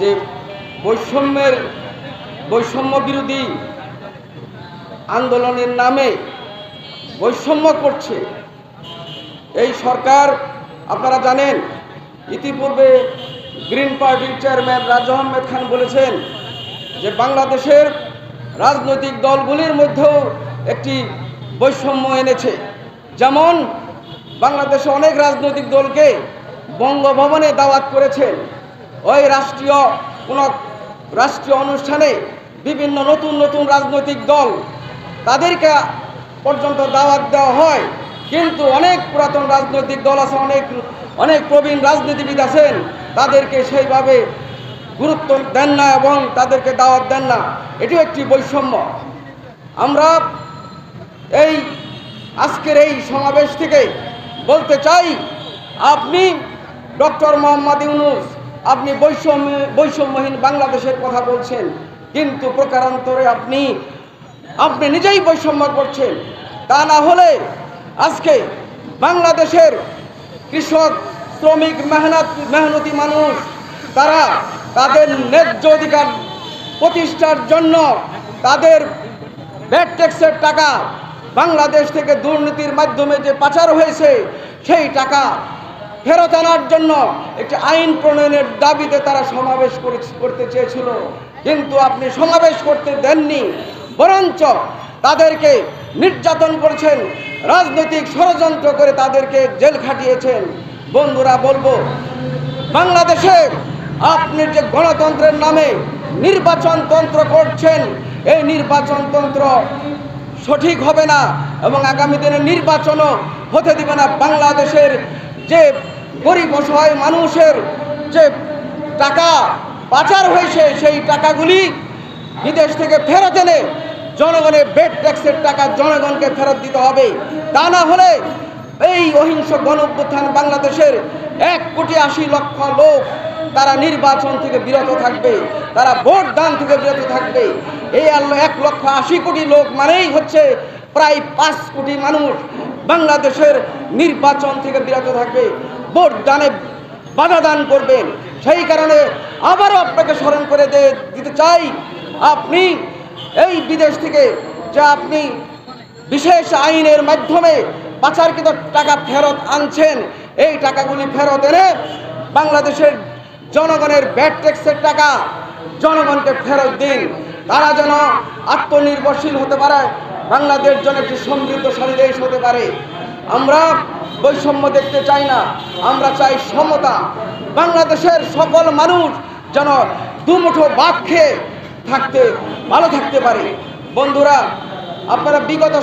যে বৈষম্যের বৈষম্য বিরোধী আন্দোলনের নামে বৈষম্য করছে, এই সরকার, আপনারা জানেন, ইতিপূর্বে গ্রিন পার্টির চেয়ারম্যান রাজা আহমেদ খান বলেছেন যে বাংলাদেশের রাজনৈতিক দলগুলির মধ্যেও একটি বৈষম্য এনেছে। যেমন, বাংলাদেশে অনেক রাজনৈতিক দলকে বঙ্গভবনে দাওয়াত করেছেন। ওই রাষ্ট্রীয় কোনো রাষ্ট্রীয় অনুষ্ঠানে বিভিন্ন নতুন নতুন রাজনৈতিক দল তাদেরকে পর্যন্ত দাওয়াত দেওয়া হয়। কিন্তু অনেক পুরাতন রাজনৈতিক দল আছে, অনেক অনেক প্রবীণ রাজনীতিবিদ আছেন, তাদেরকে সেইভাবে গুরুত্ব দেন না এবং তাদেরকে দাওয়াত দেন না। এটিও একটি বৈষম্য। আমরা এই আজকের এই সমাবেশ থেকে বলতে চাই, আপনি ডক্টর মোহাম্মদ ইউনুস আপনি বৈষম্য, বৈষম্যহীন বাংলাদেশের কথা বলছেন, কিন্তু প্রকারান্তরে আপনি আপনি নিজেই বৈষম্য করছেন। তা না হলে আজকে বাংলাদেশের কৃষক, শ্রমিক, মেহনত, মেহনতি মানুষ, তারা তাদের ন্যায্য অধিকার প্রতিষ্ঠার জন্য তাদের ব্যাট ট্যাক্সের টাকা বাংলাদেশ থেকে দুর্নীতির মাধ্যমে যে পাচার হয়েছে, সেই টাকা ফেরত আনার জন্য একটি আইন প্রণয়নের দাবিতে তারা সমাবেশ করতে চেয়েছিল। কিন্তু আপনি সমাবেশ করতে দেননি, বরঞ্চ তাদেরকে নির্যাতন করেছেন, রাজনৈতিক ষড়যন্ত্র করে তাদেরকে জেল খাটিয়েছেন। বন্ধুরা, বলব, বাংলাদেশে আপনি যে গণতন্ত্রের নামে নির্বাচন তন্ত্র করছেন, এই নির্বাচন তন্ত্র সঠিক হবে না এবং আগামী দিনে নির্বাচনও হতে দিবে না। বাংলাদেশের যে গরিব অসহায় মানুষের যে টাকা পাচার হয়েছে, সেই টাকাগুলি বিদেশ থেকে ফেরত এনে জনগণের বেড ট্যাক্সের টাকা জনগণকে ফেরত দিতে হবে। তা না হলে এই অহিংস গণ বাংলাদেশের এক কোটি আশি লক্ষ লোক তারা নির্বাচন থেকে বিরত থাকবে, তারা ভোট দান থেকে বিরত থাকবে। এই আল্লাহ এক লক্ষ আশি কোটি লোক মানেই হচ্ছে প্রায় পাঁচ কোটি মানুষ বাংলাদেশের নির্বাচন থেকে বিরত থাকবে। ভোট দানে বাধা দান করবেন। সেই কারণে আবারও আপনাকে স্মরণ করে দিতে চাই, আপনি এই বিদেশ থেকে যে আপনি বিশেষ আইনের মাধ্যমে পাচারকৃত টাকা ফেরত আনছেন, এই টাকাগুলি ফেরত এনে বাংলাদেশের জনগণের ব্যাট ট্যাক্সের টাকা জনগণকে ফেরত দিন। তারা যেন আত্মনির্ভরশীল হতে পারে, বাংলাদেশ যেন একটি সমৃদ্ধশালী দেশ হতে পারে। আমরা বৈষম্য দেখতে চাই না। আমরা চাই সমতা। বাংলাদেশের সকল মানুষ যেন দুমুঠো ভাত খেয়ে থাকতে, ভালো থাকতে পারে। বন্ধুরা, আপনারা বিগত